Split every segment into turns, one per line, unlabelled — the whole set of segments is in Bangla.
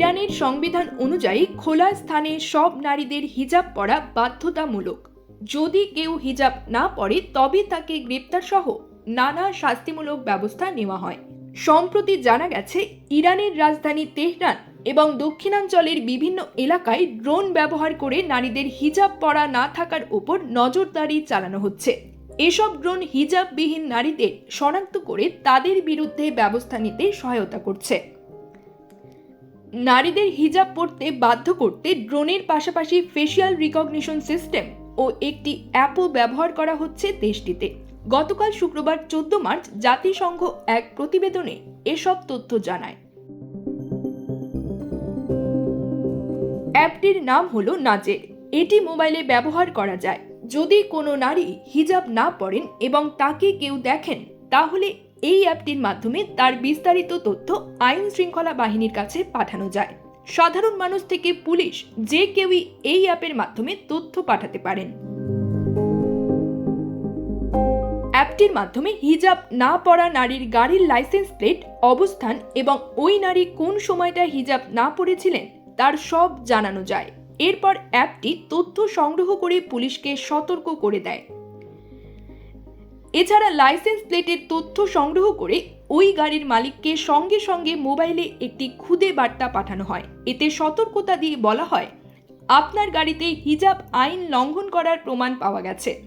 ইরানের সংবিধান অনুযায়ী খোলা স্থানে সব নারীদের হিজাব পরা বাধ্যতামূলক। যদি কেউ হিজাব না পরে, তবে তাকে গ্রেপ্তার সহ নানা শাস্তিমূলক ব্যবস্থা নেওয়া হয়। সম্প্রতি জানা গেছে, ইরানের রাজধানী তেহরান এবং দক্ষিণাঞ্চলের বিভিন্ন এলাকায় ড্রোন ব্যবহার করে নারীদের হিজাব পরা না থাকার ওপর নজরদারি চালানো হচ্ছে। এসব ড্রোন হিজাববিহীন নারীদের শনাক্ত করে তাদের বিরুদ্ধে ব্যবস্থা নিতে সহায়তা করছে। নারীদের হিজাব পরতে বাধ্য করতে ড্রোনের পাশাপাশি ফেসিয়াল রিকগনিশন সিস্টেম ও একটি অ্যাপও ব্যবহার করা হচ্ছে দেশটিতে। গতকাল শুক্রবার চোদ্দ মার্চ জাতিসংঘ এক প্রতিবেদনে এসব তথ্য জানায়। অ্যাপটির নাম হলো নাজের। এটি মোবাইলে ব্যবহার করা যায়। যদি কোনো নারী হিজাব না পরেন এবং তাকে কেউ দেখেন, তাহলে এই অ্যাপটির মাধ্যমে তার বিস্তারিত তথ্য আইন শৃঙ্খলা বাহিনীর কাছে পাঠানো যায়। সাধারণ মানুষ থেকে পুলিশ যে কেউই এই অ্যাপের মাধ্যমে তথ্য পাঠাতে পারেন। অ্যাপটির মাধ্যমে হিজাব না পরা নারীর গাড়ির লাইসেন্স প্লেট, অবস্থান এবং ওই নারী কোন সময়টায় হিজাব না পরেছিলেন তার সব জানানো যায়। এরপর অ্যাপটি তথ্য সংগ্রহ করে পুলিশকে সতর্ক করে দেয়। এছাড়া লাইসেন্স প্লেটের তথ্য সংগ্রহ করে ওই গাড়ির মালিককে সঙ্গে সঙ্গে মোবাইলে একটি খুদে বার্তা পাঠানো হয়। এতে সতর্কতা দিয়ে বলা হয়, আপনার গাড়িতে হিজাব আইন লঙ্ঘন করার প্রমাণ পাওয়া গেছে।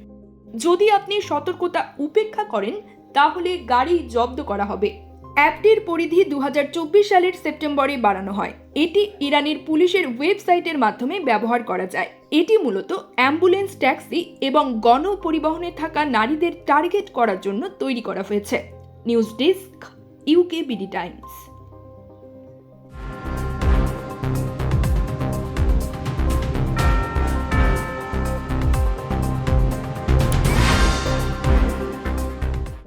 যদি আপনি সতর্কতা উপেক্ষা করেন, তাহলে গাড়ি জব্দ করা হবে। অ্যাপটির পরিধি দু হাজার চব্বিশ সালের সেপ্টেম্বরে বাড়ানো হয়। এটি ইরানের পুলিশের ওয়েবসাইটের মাধ্যমে ব্যবহার করা যায়। এটি মূলত অ্যাম্বুলেন্স, ট্যাক্সি এবং গণপরিবহনে থাকা নারীদের টার্গেট করার জন্য তৈরি করা হয়েছে। News desk UK BD Times.